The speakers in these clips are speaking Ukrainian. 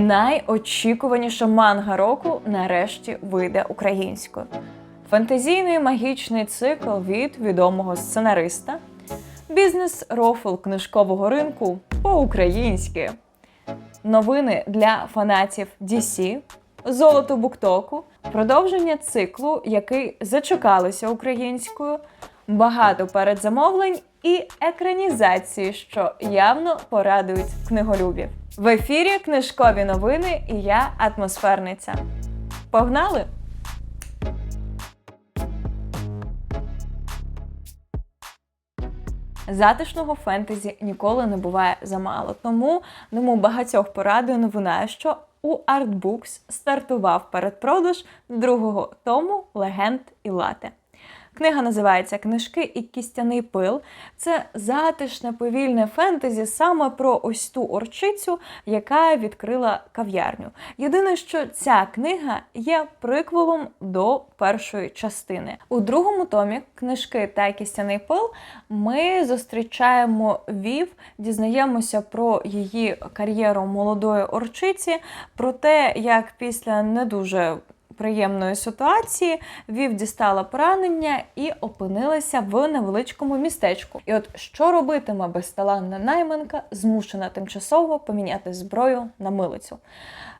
Найочікуваніша манга року нарешті вийде українською. Фантазійний магічний цикл від відомого сценариста, бізнес рофл книжкового ринку по-українськи, новини для фанатів DC, золото буктоку, продовження циклу, який зачекалися українською, багато передзамовлень і екранізації, що явно порадують книголюбів. В ефірі книжкові новини і я атмосферниця. Погнали! Затишного фентезі ніколи не буває замало. Тому тому багатьох порадує новина, що у Artbooks стартував передпродаж другого тому легенд і лате. Книга називається Книжки і кістяний пил. Це затишне повільне фентезі саме про ось ту орчицю, яка відкрила кав'ярню. Єдине, що ця книга є приквелом до першої частини. У другому томі книжки та кістяний пил ми зустрічаємо Вів, дізнаємося про її кар'єру молодої орчиці, про те, як після не дуже приємної ситуації Вів дістала поранення і опинилася в невеличкому містечку. І от що робитиме безталанна найманка, змушена тимчасово поміняти зброю на милицю.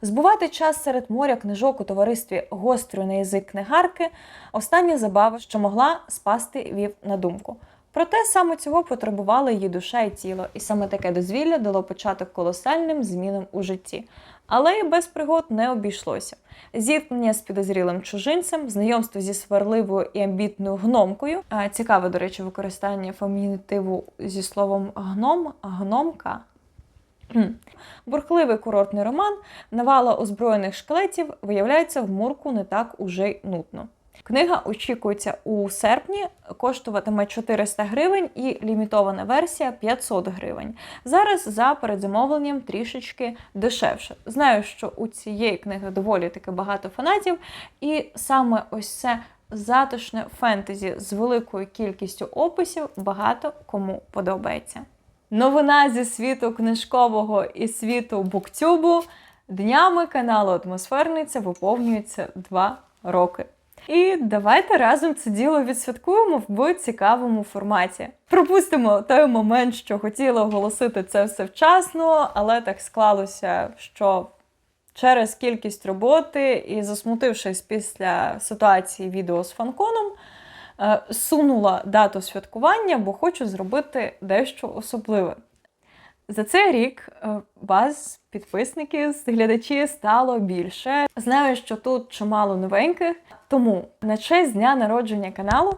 Збувати час серед моря книжок у товаристві гострої на язик книгарки остання забава, що могла спасти Вів на думку. Проте саме цього потребували її душа і тіло, і саме таке дозвілля дало початок колосальним змінам у житті. Але і без пригод не обійшлося. Зіткнення з підозрілим чужинцем, знайомство зі сварливою і амбітною гномкою. Цікаве, до речі, використання фемінітиву зі словом гном, гномка. Бурхливий курортний роман, навала озброєних шкелетів виявляється в мурку не так уже й нудно. Книга очікується у серпні, коштуватиме 400 гривень і лімітована версія 500 гривень. Зараз за передзамовленням трішечки дешевше. Знаю, що у цієї книги доволі таки багато фанатів, і саме ось це затишне фентезі з великою кількістю описів багато кому подобається. Новина зі світу книжкового і світу буктюбу. Днями каналу Атмосферниця виповнюється два роки. І давайте разом це діло відсвяткуємо в цікавому форматі. Пропустимо той момент, що хотіла оголосити це все вчасно, але так склалося, що через кількість роботи і засмутившись після ситуації відео з фанконом, е, сунула дату святкування, бо хочу зробити дещо особливе. За цей рік е, вас, підписники, глядачі, стало більше. Знаю, що тут чимало новеньких, тому на честь дня народження каналу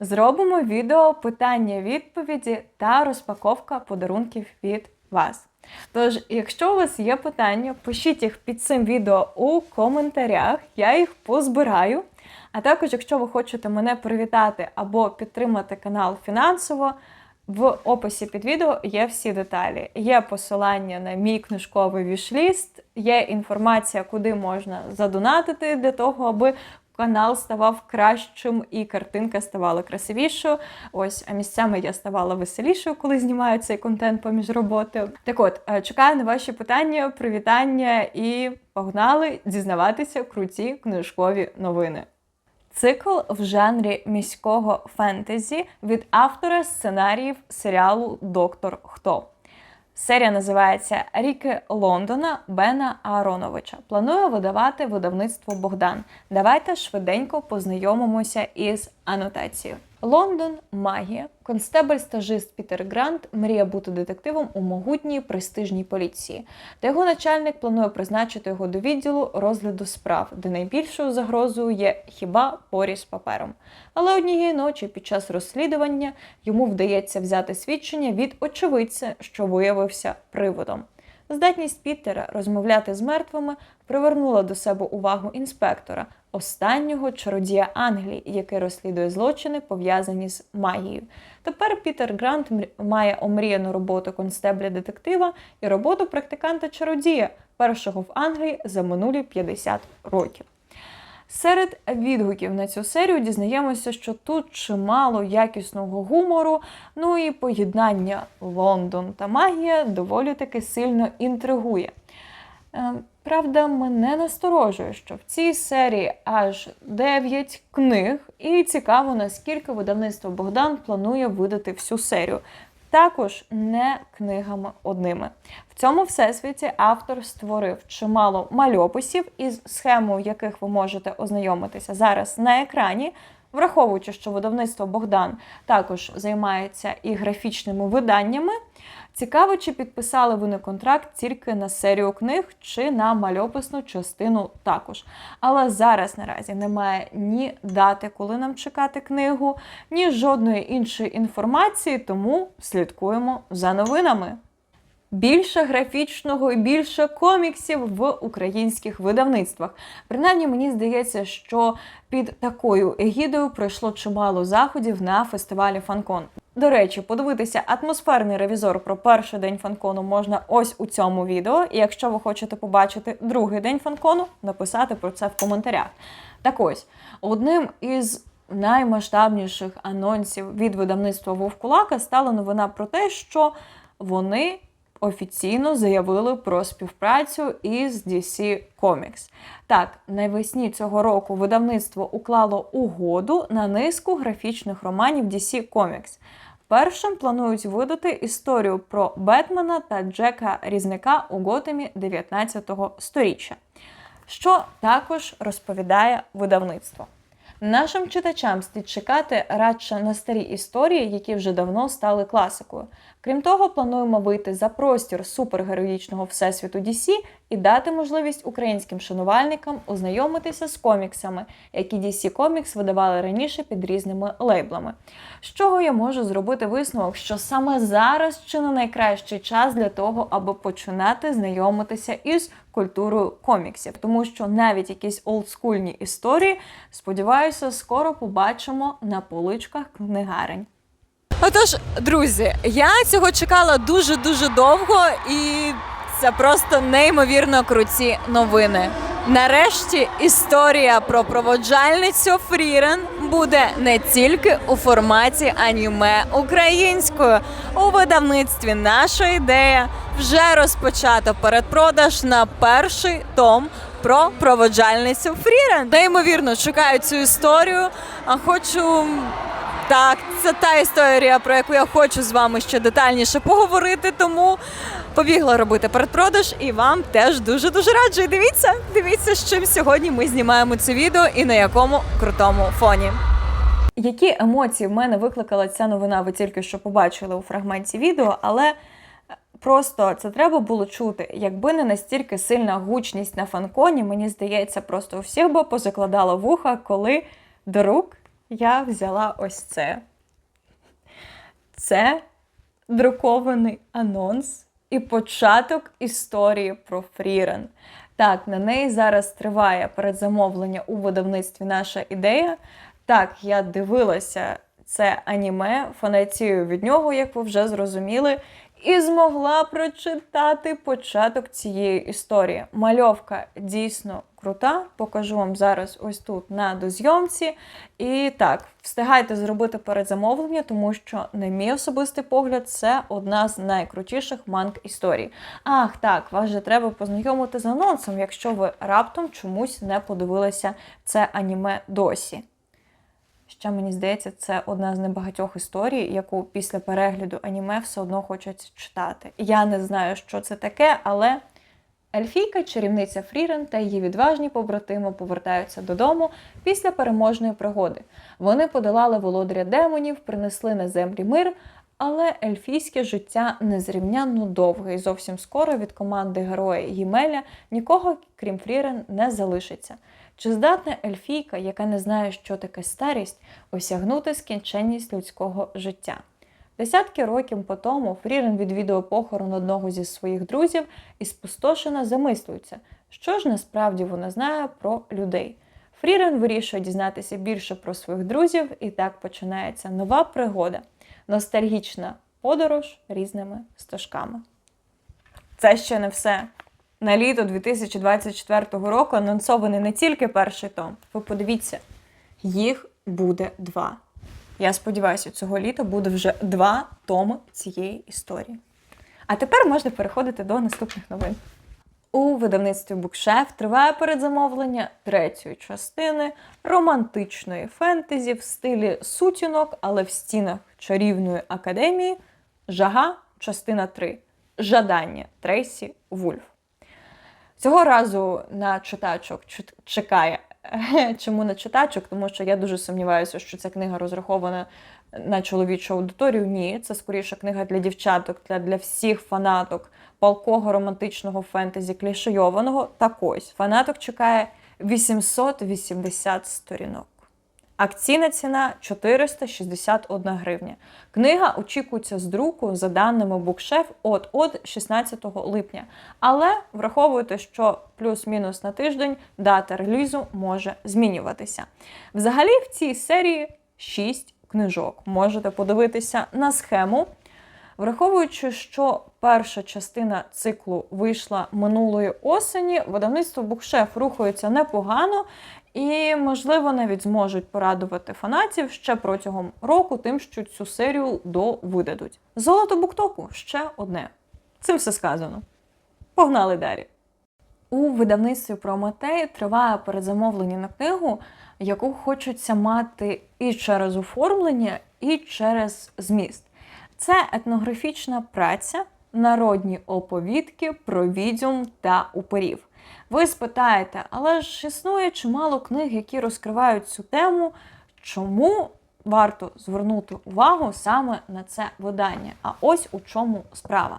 зробимо відео питання-відповіді та розпаковка подарунків від вас. Тож, якщо у вас є питання, пишіть їх під цим відео у коментарях, я їх позбираю. А також, якщо ви хочете мене привітати або підтримати канал фінансово. В описі під відео є всі деталі. Є посилання на мій книжковий вішліст, є інформація, куди можна задонатити для того, аби канал ставав кращим і картинка ставала красивішою. Ось, а місцями я ставала веселішою, коли знімаю цей контент поміж роботою. Так от, е, чекаю на ваші питання, привітання і погнали дізнаватися круті книжкові новини. Цикл в жанрі міського фентезі від автора сценаріїв серіалу Доктор Хто. Серія називається Ріки Лондона Бена Аароновича. Планує видавати видавництво Богдан. Давайте швиденько познайомимося із анотацією. Лондон магія. Констебль стажист Пітер Грант мріє бути детективом у могутній престижній поліції. Та його начальник планує призначити його до відділу розгляду справ, де найбільшою загрозою є хіба поріз папером. Але однієї ночі під час розслідування йому вдається взяти свідчення від очевидця, що виявився приводом. Здатність Пітера розмовляти з мертвими привернула до себе увагу інспектора, останнього чародія Англії, який розслідує злочини, пов'язані з магією. Тепер Пітер Грант має омріяну роботу констебля детектива і роботу практиканта чародія, першого в Англії за минулі 50 років. Серед відгуків на цю серію дізнаємося, що тут чимало якісного гумору, ну і поєднання Лондон та магія доволі таки сильно інтригує. Правда, мене насторожує, що в цій серії аж 9 книг, і цікаво, наскільки видавництво Богдан планує видати всю серію. Також не книгами одними. В цьому всесвіті автор створив чимало мальописів, із схемою яких ви можете ознайомитися зараз на екрані. Враховуючи, що видавництво Богдан також займається і графічними виданнями, цікаво, чи підписали вони контракт тільки на серію книг чи на мальописну частину також. Але зараз наразі немає ні дати, коли нам чекати книгу, ні жодної іншої інформації, тому слідкуємо за новинами. Більше графічного і більше коміксів в українських видавництвах. Принаймні, мені здається, що під такою егідою пройшло чимало заходів на фестивалі Фанкон. До речі, подивитися атмосферний ревізор про перший день фанкону можна ось у цьому відео. І якщо ви хочете побачити другий день фанкону, написати про це в коментарях. Так ось, одним із наймасштабніших анонсів від видавництва Вовкулака стала новина про те, що вони офіційно заявили про співпрацю із DC Comics. Так, навесні цього року видавництво уклало угоду на низку графічних романів DC Comics. Першим планують видати історію про Бетмена та Джека Різника у Готемі 19-го сторіччя, що також розповідає видавництво. Нашим читачам слід чекати радше на старі історії, які вже давно стали класикою. Крім того, плануємо вийти за простір супергероїчного всесвіту DC і дати можливість українським шанувальникам ознайомитися з коміксами, які DC Comics видавали раніше під різними лейблами. З чого я можу зробити висновок, що саме зараз чи не найкращий час для того, аби починати знайомитися із культурою коміксів, тому що навіть якісь олдскульні історії, сподіваюся, скоро побачимо на поличках книгарень. Отож, друзі, я цього чекала дуже дуже довго, і це просто неймовірно круті новини. Нарешті історія про проводжальницю Фрірен буде не тільки у форматі аніме українською. У видавництві наша ідея вже розпочато передпродаж на перший том про проводжальницю Фрірен. Неймовірно чекаю цю історію. А хочу так, це та історія, про яку я хочу з вами ще детальніше поговорити. Тому побігла робити передпродаж і вам теж дуже дуже раджу. І дивіться, дивіться, з чим сьогодні ми знімаємо це відео і на якому крутому фоні. Які емоції в мене викликала ця новина, ви тільки що побачили у фрагменті відео, але просто це треба було чути. Якби не настільки сильна гучність на фанконі, мені здається, просто у всіх би позакладало вуха, коли до рук я взяла ось це. Це друкований анонс і початок історії про Фрірен. Так, на неї зараз триває передзамовлення у видавництві наша ідея. Так, я дивилася це аніме, фанатію від нього, як ви вже зрозуміли, і змогла прочитати початок цієї історії. Мальовка дійсно крута. Покажу вам зараз ось тут на дозйомці. І так, встигайте зробити передзамовлення, тому що, на мій особистий погляд, це одна з найкрутіших манг історій. Ах, так, вас же треба познайомити з анонсом, якщо ви раптом чомусь не подивилися це аніме досі. Ще мені здається, це одна з небагатьох історій, яку після перегляду аніме все одно хочеться читати. Я не знаю, що це таке, але Ельфійка, чарівниця Фрірен та її відважні побратими повертаються додому після переможної пригоди. Вони подолали володаря демонів, принесли на землі мир, але ельфійське життя незрівнянно довге, і зовсім скоро від команди героя Ємеля нікого, крім Фрірен, не залишиться. Чи здатна ельфійка, яка не знає, що таке старість, осягнути скінченність людського життя? Десятки років по тому Фрірен відвідує похорон одного зі своїх друзів і спустошена замислюється, що ж насправді вона знає про людей. Фрірен вирішує дізнатися більше про своїх друзів, і так починається нова пригода, ностальгічна подорож різними стежками. Це ще не все. На літо 2024 року анонсований не тільки перший том. Ви подивіться, їх буде два. Я сподіваюся, цього літа буде вже два томи цієї історії. А тепер можна переходити до наступних новин. У видавництві Букшеф триває передзамовлення третьої частини романтичної фентезі в стилі сутінок, але в стінах чарівної академії Жага, частина 3. Жадання Трейсі Вульф. Цього разу на читачок чекає. Чому на читачок? Тому що я дуже сумніваюся, що ця книга розрахована на чоловічу аудиторію. Ні, це скоріше книга для дівчаток, для, для всіх фанаток палкого романтичного фентезі клішейованого. Так ось фанаток чекає 880 сторінок. Акційна ціна 461 гривня. Книга очікується з друку за даними Букшеф от от 16 липня. Але враховуйте, що плюс-мінус на тиждень дата релізу може змінюватися. Взагалі, в цій серії 6 книжок. Можете подивитися на схему. Враховуючи, що перша частина циклу вийшла минулої осені, видавництво Букшеф рухається непогано і, можливо, навіть зможуть порадувати фанатів ще протягом року, тим, що цю серію довидадуть. Золото буктоку ще одне. Цим все сказано. Погнали далі. У видавництві Прометей триває передзамовлення на книгу, яку хочеться мати і через оформлення, і через зміст. Це етнографічна праця, народні оповідки про відьом та уперів. Ви спитаєте, але ж існує чимало книг, які розкривають цю тему. Чому варто звернути увагу саме на це видання? А ось у чому справа.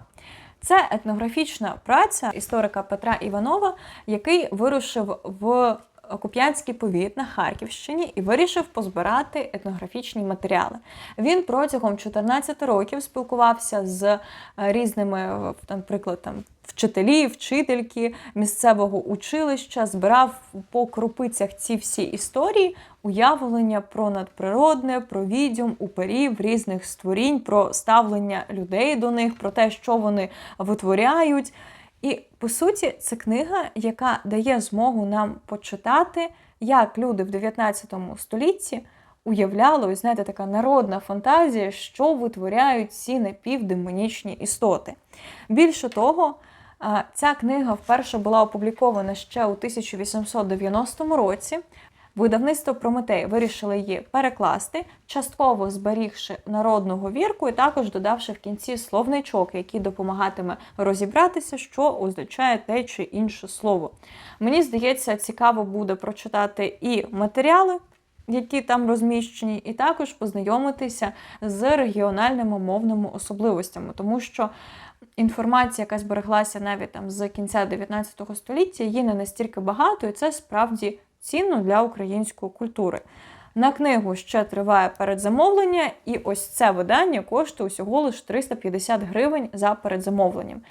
Це етнографічна праця історика Петра Іванова, який вирушив в Куп'янський повіт на Харківщині і вирішив позбирати етнографічні матеріали. Він протягом 14 років спілкувався з е, різними, е, наприклад, там вчителі, вчительки місцевого училища, збирав по крупицях ці всі історії, уявлення про надприродне, про відьом, уперів, різних створінь, про ставлення людей до них, про те, що вони витворяють. І по суті, це книга, яка дає змогу нам почитати, як люди в 19 столітті уявляли, ось знаєте, така народна фантазія, що витворяють ці напівдемонічні істоти. Більше того, ця книга вперше була опублікована ще у 1890 році. Видавництво Прометей вирішили її перекласти, частково зберігши народну говірку і також додавши в кінці словничок, який допомагатиме розібратися, що означає те чи інше слово. Мені здається, цікаво буде прочитати і матеріали, які там розміщені, і також познайомитися з регіональними мовними особливостями, тому що інформація, яка збереглася навіть там з кінця 19 століття, її не настільки багато, і це справді цінно для української культури. На книгу ще триває передзамовлення, і ось це видання коштує усього лише 350 гривень за передзамовленням.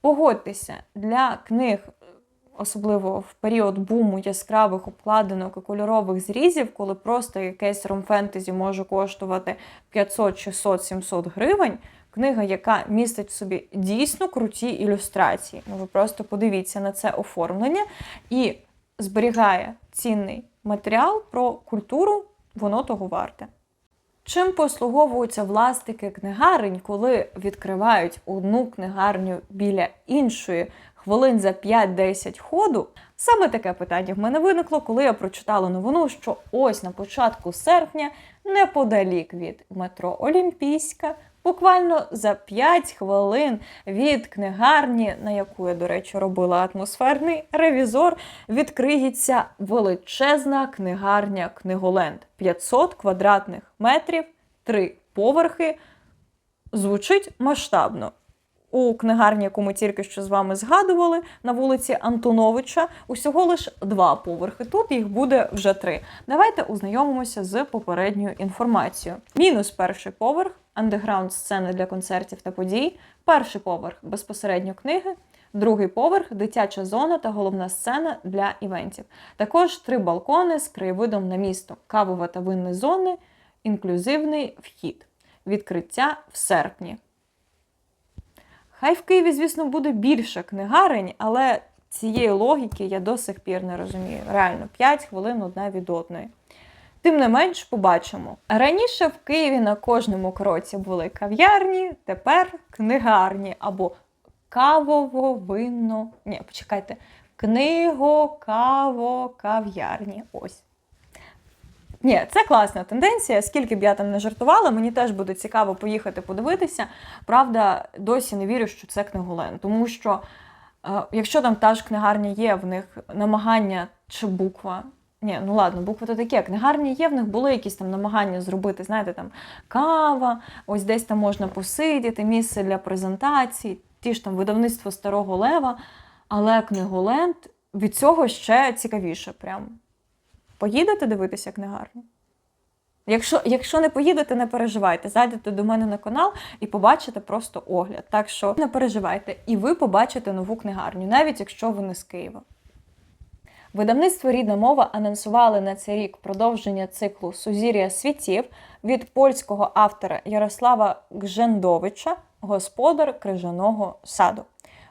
Погодьтеся, для книг, особливо в період буму яскравих обкладинок і кольорових зрізів, коли просто якесь ромфентезі може коштувати 500, 600, 700 гривень. Книга, яка містить в собі дійсно круті ілюстрації. Ну, ви просто подивіться на це оформлення і зберігає цінний матеріал про культуру, воно того варте. Чим послуговуються власники книгарень, коли відкривають одну книгарню біля іншої хвилин за 5-10 ходу? Саме таке питання в мене виникло, коли я прочитала новину, що ось на початку серпня, неподалік від метро Олімпійська, буквально за 5 хвилин від книгарні, на яку я, до речі, робила атмосферний ревізор, відкриється величезна книгарня Книголенд. 500 квадратних метрів, три поверхи. Звучить масштабно. У книгарні, яку ми тільки що з вами згадували, на вулиці Антоновича, усього лише два поверхи. Тут їх буде вже три. Давайте ознайомимося з попередньою інформацією. Мінус перший поверх, андеграунд сцени для концертів та подій. Перший поверх безпосередньо книги. Другий поверх дитяча зона та головна сцена для івентів. Також три балкони з краєвидом на місто, кавова та винні зони, інклюзивний вхід. Відкриття в серпні. Хай в Києві, звісно, буде більше книгарень, але цієї логіки я до сих пір не розумію. Реально, 5 хвилин одна від одної. Тим не менш, побачимо. Раніше в Києві на кожному кроці були кав'ярні, тепер книгарні або кавово винно. Ні, почекайте. Книго, каво, кав'ярні. Ось. Ні, це класна тенденція. Скільки б я там не жартувала, мені теж буде цікаво поїхати подивитися. Правда, досі не вірю, що це книголен. Тому що, е, якщо там та ж книгарня є, в них намагання чи буква. Ні, ну ладно, буква то таке. Книгарні є, в них були якісь там намагання зробити, знаєте, там кава, ось десь там можна посидіти, місце для презентацій, ті ж там видавництво Старого Лева. Але книголенд від цього ще цікавіше. Прям. Поїдете дивитися книгарню? Якщо, якщо не поїдете, не переживайте. Зайдете до мене на канал і побачите просто огляд. Так що не переживайте, і ви побачите нову книгарню, навіть якщо ви не з Києва. Видавництво Рідна мова анонсували на цей рік продовження циклу Сузір'я світів від польського автора Ярослава Гжендовича Господар крижаного саду.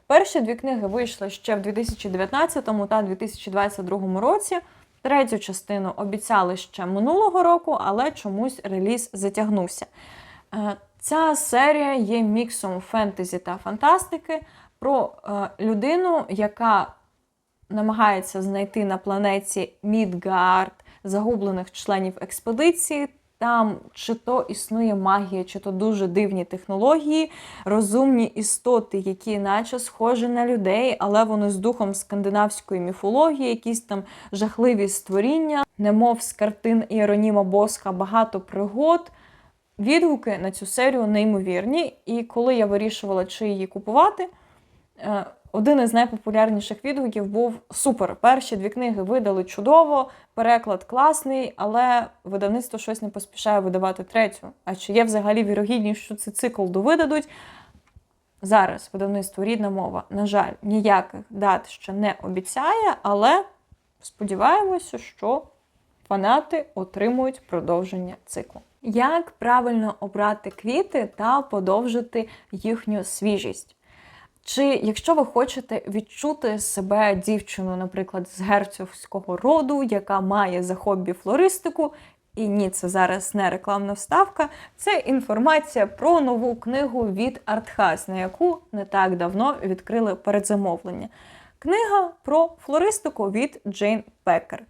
Перші дві книги вийшли ще в 2019 та 2022 році. Третю частину обіцяли ще минулого року, але чомусь реліз затягнувся. Е, Ця серія є міксом фентезі та фантастики про е, людину, яка намагається знайти на планеті Мідгард загублених членів експедиції. Там чи то існує магія, чи то дуже дивні технології, розумні істоти, які наче схожі на людей, але вони з духом скандинавської міфології, якісь там жахливі створіння, немов з картин Іероніма Боска, багато пригод. Відгуки на цю серію неймовірні. І коли я вирішувала, чи її купувати, е, один із найпопулярніших відгуків був супер. Перші дві книги видали чудово, переклад класний, але видавництво щось не поспішає видавати третю. А чи є взагалі вірогідність, що цей цикл довидадуть? Зараз видавництво рідна мова, на жаль, ніяких дат ще не обіцяє, але сподіваємося, що фанати отримують продовження циклу. Як правильно обрати квіти та подовжити їхню свіжість? Чи якщо ви хочете відчути себе дівчиною, наприклад, з герцогського роду, яка має за хобі флористику, і ні, це зараз не рекламна вставка, це інформація про нову книгу від Артхас, на яку не так давно відкрили передзамовлення. Книга про флористику від Джейн Пекер.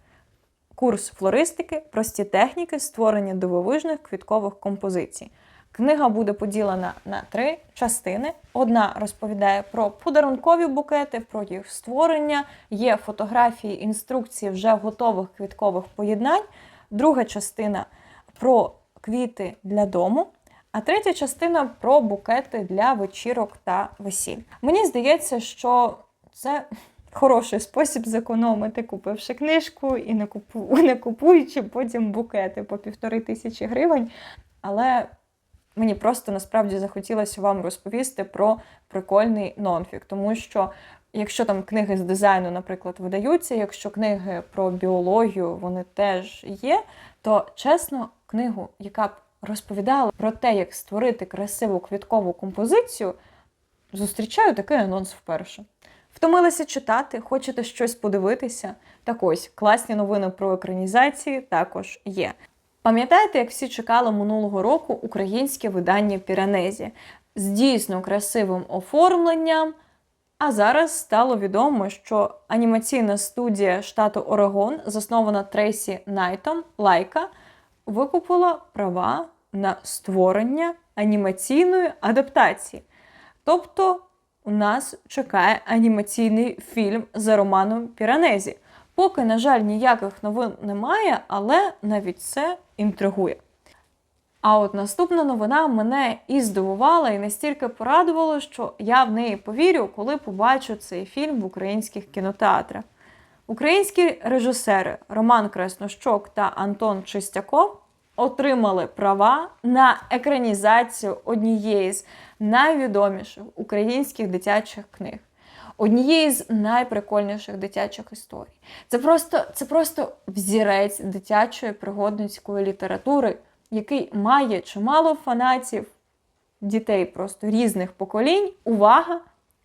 Курс флористики, прості техніки створення дивовижних квіткових композицій. Книга буде поділена на три частини. Одна розповідає про подарункові букети, про їх створення, є фотографії, інструкції вже готових квіткових поєднань. Друга частина про квіти для дому. А третя частина про букети для вечірок та весіль. Мені здається, що це хороший спосіб зекономити, купивши книжку і не, купуючи потім букети по півтори тисячі гривень. Але мені просто насправді захотілося вам розповісти про прикольний нонфік, тому що. Якщо там книги з дизайну, наприклад, видаються, якщо книги про біологію вони теж є, то чесно, книгу, яка б розповідала про те, як створити красиву квіткову композицію, зустрічаю такий анонс вперше. Втомилися читати, хочете щось подивитися? Так ось класні новини про екранізації також є. Пам'ятаєте, як всі чекали минулого року українське видання Піранезі з дійсно красивим оформленням? А зараз стало відомо, що анімаційна студія штату Орегон, заснована Трейсі Найтом Лайка, викупила права на створення анімаційної адаптації. Тобто у нас чекає анімаційний фільм за романом Піранезі. Поки, на жаль, ніяких новин немає, але навіть це інтригує. А от наступна новина мене і здивувала, і настільки порадувала, що я в неї повірю, коли побачу цей фільм в українських кінотеатрах. Українські режисери Роман Краснощок та Антон Чистяков отримали права на екранізацію однієї з найвідоміших українських дитячих книг. Однієї з найприкольніших дитячих історій. Це просто, це просто взірець дитячої пригодницької літератури, який має чимало фанатів, дітей просто різних поколінь. Увага!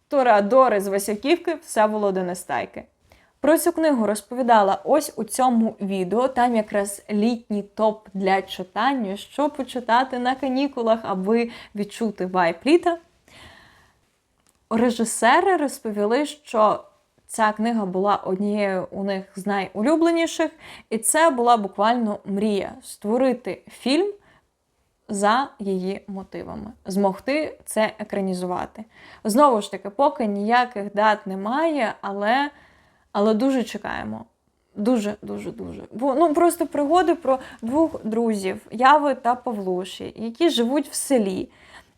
Тореадори з Васюківки Всеволода Нестайки. Про цю книгу розповідала ось у цьому відео. Там якраз літній топ для читання, що почитати на канікулах, аби відчути вайб літа. Режисери розповіли, що ця книга була однією у них з найулюбленіших, і це була буквально мрія створити фільм за її мотивами, змогти це екранізувати. Знову ж таки, поки ніяких дат немає, але, але дуже чекаємо. Дуже, дуже, дуже. Бо ну просто пригоди про двох друзів, Яви та Павлуші, які живуть в селі.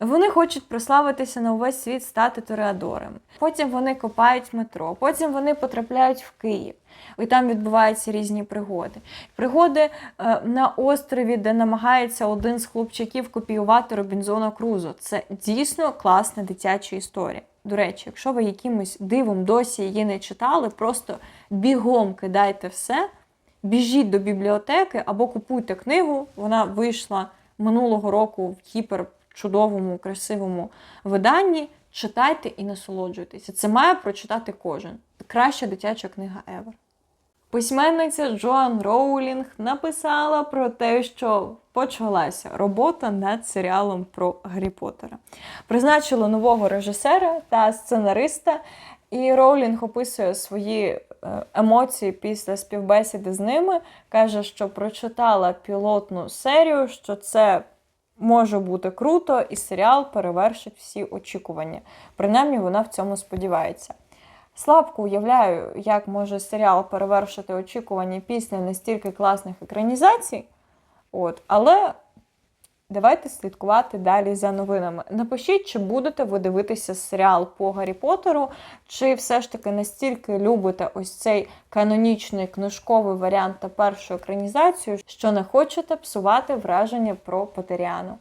Вони хочуть прославитися на увесь світ, стати тореадорами. Потім вони копають метро, потім вони потрапляють в Київ. І там відбуваються різні пригоди. Пригоди е, на острові, де намагається один з хлопчаків копіювати Робінзона Крузо. Це дійсно класна дитяча історія. До речі, якщо ви якимось дивом досі її не читали, просто бігом кидайте все, біжіть до бібліотеки або купуйте книгу. Вона вийшла минулого року в гіпер чудовому, красивому виданні. Читайте і насолоджуйтеся. Це має прочитати кожен. Краща дитяча книга Ever. Письменниця Джоан Роулінг написала про те, що почалася робота над серіалом про Гаррі Поттера. Призначили нового режисера та сценариста, і Роулінг описує свої е, емоції після співбесіди з ними. каже, що прочитала пілотну серію, що це може бути круто, і серіал перевершить всі очікування. Принаймні, вона в цьому сподівається. Слабко уявляю, як може серіал перевершити очікування після настільки класних екранізацій. От, але давайте слідкувати далі за новинами. Напишіть, чи будете ви дивитися серіал по Гаррі Поттеру, чи все ж таки настільки любите ось цей канонічний книжковий варіант та першу екранізацію, що не хочете псувати враження про Потеріану.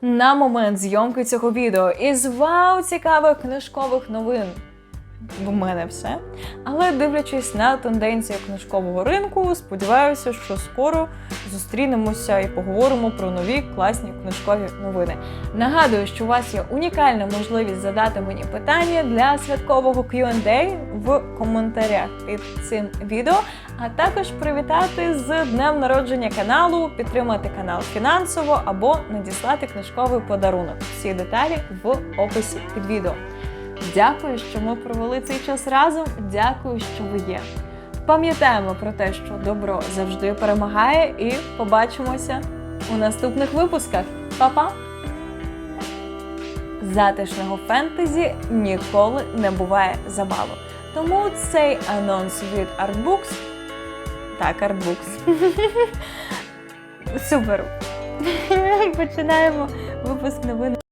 На момент зйомки цього відео із вау цікавих книжкових новин в мене все. Але дивлячись на тенденції книжкового ринку, сподіваюся, що скоро зустрінемося і поговоримо про нові класні книжкові новини. Нагадую, що у вас є унікальна можливість задати мені питання для святкового Q&A в коментарях під цим відео, а також привітати з днем народження каналу, підтримати канал фінансово або надіслати книжковий подарунок. Всі деталі в описі під відео. Дякую, що ми провели цей час разом. Дякую, що ви є. Пам'ятаємо про те, що добро завжди перемагає, і побачимося у наступних випусках. Па-па! Затишного фентезі ніколи не буває забаву. Тому цей анонс від Artbooks. Так, Artbooks. Супер! Починаємо випуск новин.